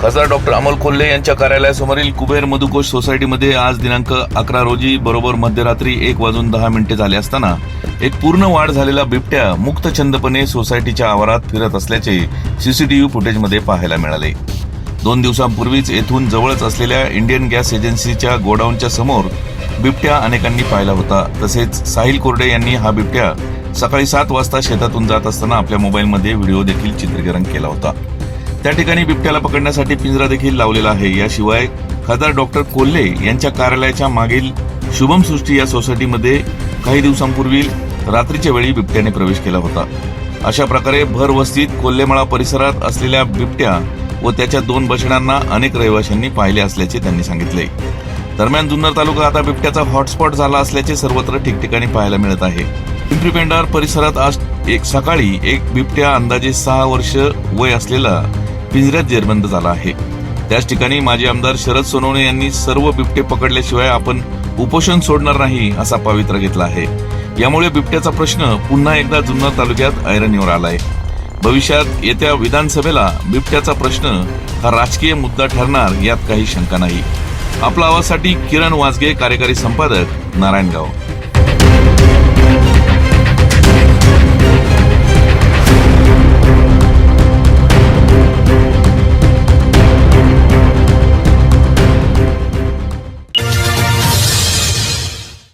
खासदार डॉक्टर अमोल कोल्हे यांच्या कार्यालयासमोरील कुबेर मधुकोश सोसायटीमध्ये आज दिनांक अकरा रोजी बरोबर मध्यरात्री एक वाजून दहा मिनिटे झाले असताना एक पूर्ण वाढ झालेला बिबट्या मुक्तछंदपणे सोसायटीच्या आवारात फिरत असल्याचे सीसीटीव्ही फुटेजमध्ये पाहायला मिळाले. दोन दिवसांपूर्वीच येथून जवळच असलेल्या इंडियन गॅस एजन्सीच्या गोडाऊनच्या समोर बिबट्या अनेकांनी पाहिला होता. तसेच साहिल कोरडे यांनी हा बिबट्या सकाळी सात वाजता शेतातून जात असताना आपल्या मोबाईलमध्ये व्हिडिओ देखील चित्रीकरण केला होता. त्या ठिकाणी बिबट्याला पकडण्यासाठी पिंजरा देखील लावलेला आहे. याशिवाय खासदार डॉक्टर कोल्हे यांच्या कार्यालयाच्या मागील शुभम सृष्टी या सोसायटीमध्ये काही दिवसांपूर्वी रात्रीच्या वेळी बिबट्याने प्रवेश केला होता. अशा प्रकारे भर वस्तीत कोल्हेमळा परिसरात असलेल्या बिबट्या व त्याच्या दोन बछड्यांना अनेक रहिवाशांनी पाहिले असल्याचे त्यांनी सांगितले. दरम्यान जुन्नर तालुका आता बिबट्याचा हॉटस्पॉट झाला असल्याचे सर्वत्र ठिकठिकाणी पाहायला मिळत आहे. पिंपरी पेंडार परिसरात आज एक सकाळी एक बिबट्या अंदाजे सहा वर्ष वय असलेला पिंजऱ्यात जेरबंद झाला आहे. त्याच ठिकाणी माजी आमदार शरद सोनवणे यांनी सर्व बिबटे पकडल्याशिवाय आपण उपोषण सोडणार नाही असा पवित्रा घेतला आहे. यामुळे बिबट्याचा प्रश्न पुन्हा एकदा जुन्नर तालुक्यात ऐरणीवर आलाय. भविष्यात येत्या विधानसभेला बिबट्याचा प्रश्न हा राजकीय मुद्दा ठरणार यात काही शंका नाही. आपला आवाजसाठी किरण वाजगे कार्यकारी संपादक नारायणगाव.